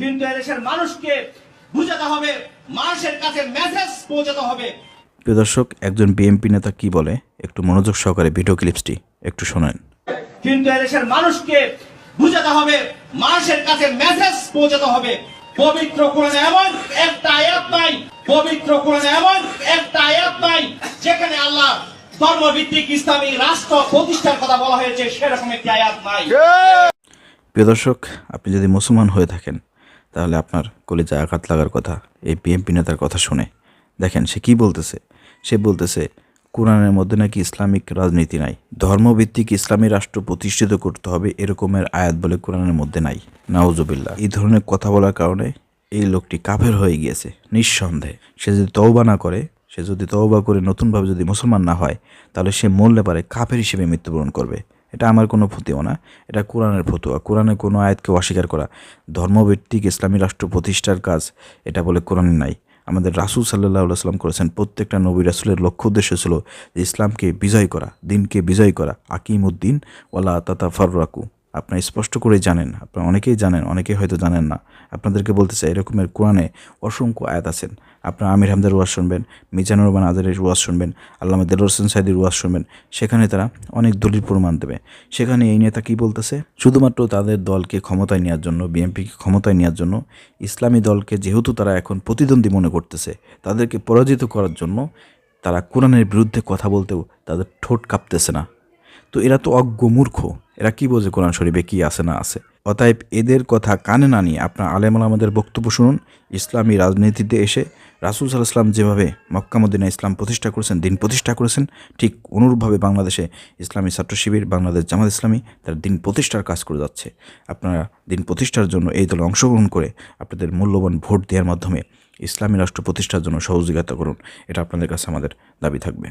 কিন্তু এদেশের মানুষকে বুঝাতে হবে মানুষের কাছে মেসেজ পৌঁছাতে হবে। প্রিয় দর্শক একজন বিএনপি নেতা কি বলে? একটু মনোযোগ সহকারে ভিডিও ক্লিপসটি একটু শোনেন। কিন্তু এদেশের মানুষকে বুঝাতে হবে মানুষের কাছে মেসেজ পৌঁছাতে হবে। পবিত্র কোরআনে এমন একটা আয়াত নাই পবিত্র কোরআনে এমন একটা আয়াত নাই যেখানে আল্লাহ ধর্মভিত্তিক ইসলামী রাষ্ট্র প্রতিষ্ঠার কথা বলা হয়েছে সেরকম একটি আয়াত নাই। প্রিয় দর্শক আপনি যদি মুসলমান হয়ে থাকেন তাহলে আপনার কলিজায় আঘাত লাগার কথা, এই বিএনপি নেতার কথা শুনে। দেখেন, সে কি বলতেছে? সে বলতেছে, কোরআনের মধ্যে নাকি ইসলামিক রাজনীতি নাই। ধর্মভিত্তিক ইসলামী রাষ্ট্র প্রতিষ্ঠিত করতে হবে এরকমের আয়াত বলে কোরআনের মধ্যে নাই। নাউজুবিল্লাহ। এই ধরনের কথা বলার কারণে এই লোকটি কাফের হয়ে গিয়েছে, নিঃসন্দেহে। সে যদি তওবা না করে, সে যদি তওবা করে নতুনভাবে যদি মুসলমান না হয়, তাহলে সে মরলে পারে কাফের হিসেবে মৃত্যুবরণ করবে। এটা আমার কোনো ফতুয়া না, এটা কোরআনের ফতুয়া। কোরআনে কোনো আয়াতকে অস্বীকার করা। ধর্মভিত্তিক ইসলামী রাষ্ট্র প্রতিষ্ঠার কাজ, এটা বলে কোরআনে নাই। আমাদের রাসুল সাল্লাহ সাল্লাম করেছেন, প্রত্যেকটা নবী রাসুলের লক্ষ্য উদ্দেশ্য ছিল যে ইসলামকে বিজয় করা, দিনকে বিজয় করা আকিম উদ্দিন ওলা তাতা ফাররাকু আপনারা স্পষ্ট করে জানেন, আপনারা অনেকেই জানেন, অনেকেই হয়তো জানেন না। আপনাদেরকে বলতে চাই, এরকমের কোরআনে অসংখ্য আয়াত আছেন। আপনারা আমির হামদের ওয়াজ শুনবেন মিজানুর রহমান আজারের ওয়াজ শুনবেন আল্লামা দেলোর হোসেন সাইদির ওয়াজ শুনবেন, সেখানে তারা অনেক দলিল প্রমাণ দেবে। সেখানে এই নেতা কি বলতেছে? শুধুমাত্র তাদের দলকে ক্ষমতায় নেওয়ার জন্য, বিএনপিকে ক্ষমতায় নেওয়ার জন্য, ইসলামী দলকে যেহেতু তারা এখন প্রতিদ্বন্দ্বী মনে করতেছে, তাদেরকে পরাজিত করার জন্য তারা কোরআনের বিরুদ্ধে কথা বলতেও তাদের ঠোঁট কাঁপতেছে না। তো এরা তো অজ্ঞ মূর্খ। এরা কি বোঝে কোরআন শরীফে, কি আছে না আছে? অতএব এদের কথা কানে না নিয়ে আপনার আলেম আমাদের বক্তব্য শুনুন। ইসলামী রাজনীতিতে এসে রাসুল সাল্লাহাম যেভাবে মক্কা, মদিনা, ইসলাম প্রতিষ্ঠা করেছেন, দিন প্রতিষ্ঠা করেছেন, ঠিক অনুরূপভাবে বাংলাদেশে ইসলামী ছাত্র শিবির, বাংলাদেশ জামাত ইসলামী তার দিন প্রতিষ্ঠার কাজ করে যাচ্ছে। আপনারা দিন প্রতিষ্ঠার জন্য এই দলে অংশগ্রহণ করে আপনাদের মূল্যবান ভোট দেওয়ার মাধ্যমে ইসলামী রাষ্ট্র প্রতিষ্ঠার জন্য সহযোগিতা করুন। এটা আপনাদের কাছে আমাদের দাবি থাকবে।